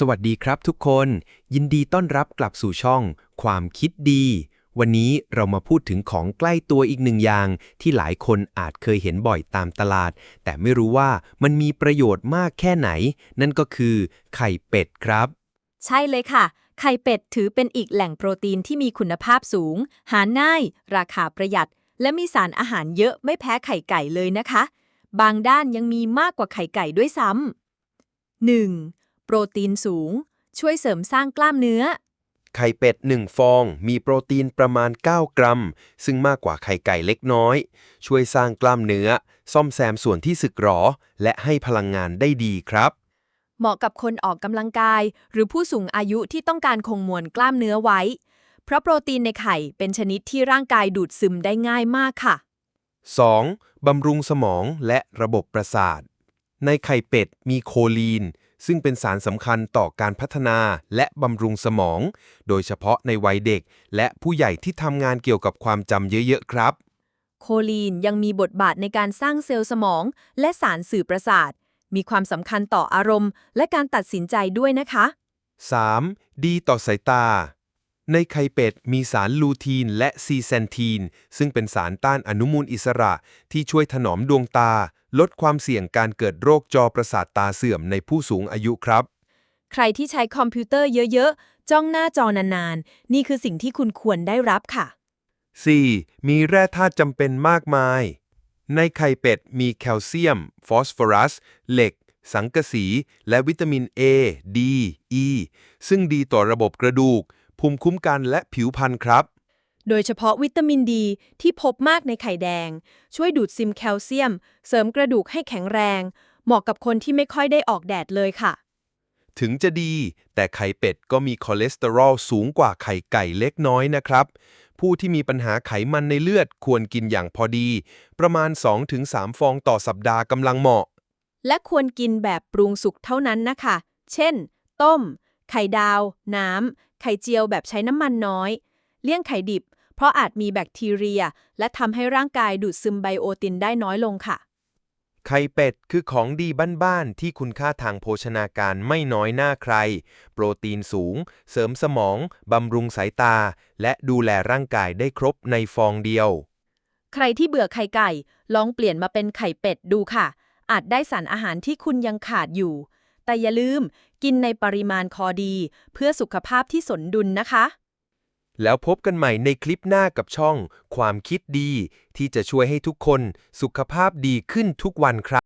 สวัสดีครับทุกคน ยินดีต้อนรับกลับสู่ช่อง ความคิดดี วันนี้เรามาพูดถึงของใกล้ตัวอีกหนึ่งอย่าง ที่หลายคนอาจเคยเห็นบ่อยตามตลาด แต่ไม่รู้ว่ามันมีประโยชน์มากแค่ไหน นั่นก็คือ ไข่เป็ดครับ ใช่เลยค่ะ ไข่เป็ดถือเป็นอีกแหล่งโปรตีนที่มีคุณภาพสูง หาง่าย ราคาประหยัด และมีสารอาหารเยอะไม่แพ้ไข่ไก่เลยนะคะ บางด้านยังมีมากกว่าไข่ไก่ด้วยซ้ำ 1. โปรตีนสูง ช่วยเสริมสร้างกล้ามเนื้อ ไข่เป็ด 1 ฟอง มีโปรตีนประมาณ 9 กรัม ซึ่งมากกว่าไข่ไก่เล็กน้อย ช่วยสร้างกล้ามเนื้อ ซ่อมแซมส่วนที่สึกหรอ และให้พลังงานได้ดีครับ เหมาะกับคนออกกำลังกาย หรือผู้สูงอายุที่ต้องการคงมวลกล้ามเนื้อไว้ เพราะโปรตีนในไข่เป็นชนิดที่ร่างกายดูดซึมได้ง่ายมากค่ะ 2. บำรุงสมองและระบบประสาท ในไข่เป็ดมีโคลีน ซึ่งเป็นสารสำคัญต่อการพัฒนาและบำรุงสมอง โดยเฉพาะในวัยเด็ก และผู้ใหญ่ที่ทำงานเกี่ยวกับความจำเยอะ ๆ ครับ โคลีนยังมีบทบาทในการสร้างเซลล์สมอง และสารสื่อประสาท มีความสำคัญต่ออารมณ์ และการตัดสินใจด้วยนะคะ 3. ดีต่อสายตา ในไข่เป็ดมีสารลูทีนและซีเซนทีน ซึ่งเป็นสารต้านอนุมูลอิสระที่ช่วยถนอมดวงตา ลดความเสี่ยงการเกิดโรคจอประสาทตาเสื่อมในผู้สูงอายุครับ ใครที่ใช้คอมพิวเตอร์เยอะ ๆ จ้องหน้าจอนาน ๆ นี่คือสิ่งที่คุณควรได้รับค่ะ 4. มีแร่ธาตุจำเป็นมากมาย ในไข่เป็ดมีแคลเซียม ฟอสฟอรัส เหล็ก สังกะสี และวิตามิน A D E ซึ่งดีต่อระบบกระดูก ภูมิคุ้มกันและผิวพรรณครับ โดยเฉพาะวิตามินดีที่พบมากในไข่แดง ช่วยดูดซึมแคลเซียม เสริมกระดูกให้แข็งแรง เหมาะกับคนที่ไม่ค่อยได้ออกแดดเลยค่ะ ถึงจะดี แต่ไข่เป็ดก็มีคอเลสเตอรอลสูงกว่าไข่ไก่เล็กน้อยนะครับ ผู้ที่มีปัญหาไขมันในเลือดควรกินอย่างพอดี ประมาณ 2-3 ฟองต่อสัปดาห์กำลังเหมาะ และควรกินแบบปรุงสุกเท่านั้นนะคะ เช่น ต้ม ไข่ดาว น้ำ ไข่เจียวแบบใช้น้ำมันน้อย เลี่ยงไข่ดิบ เพราะอาจมีแบคทีเรีย และทำให้ร่างกายดูดซึมไบโอตินได้น้อยลงค่ะ ไข่เป็ดคือของดีบ้านๆที่คุณค่าทางโภชนาการไม่น้อยหน้าใคร โปรตีนสูง เสริมสมองบำรุงสายตา และดูแลร่างกายได้ครบในฟองเดียว ใครที่เบื่อไข่ไก่ ลองเปลี่ยนมาเป็นไข่เป็ดดูค่ะ อาจได้สารอาหารที่คุณยังขาดอยู่ แต่อย่าลืมกินในปริมาณคอดี เพื่อสุขภาพที่สมดุลนะคะ แล้วพบกันใหม่ในคลิปหน้ากับช่อง ความคิดดี ที่จะช่วยให้ทุกคนสุขภาพดีขึ้นทุกวันครับ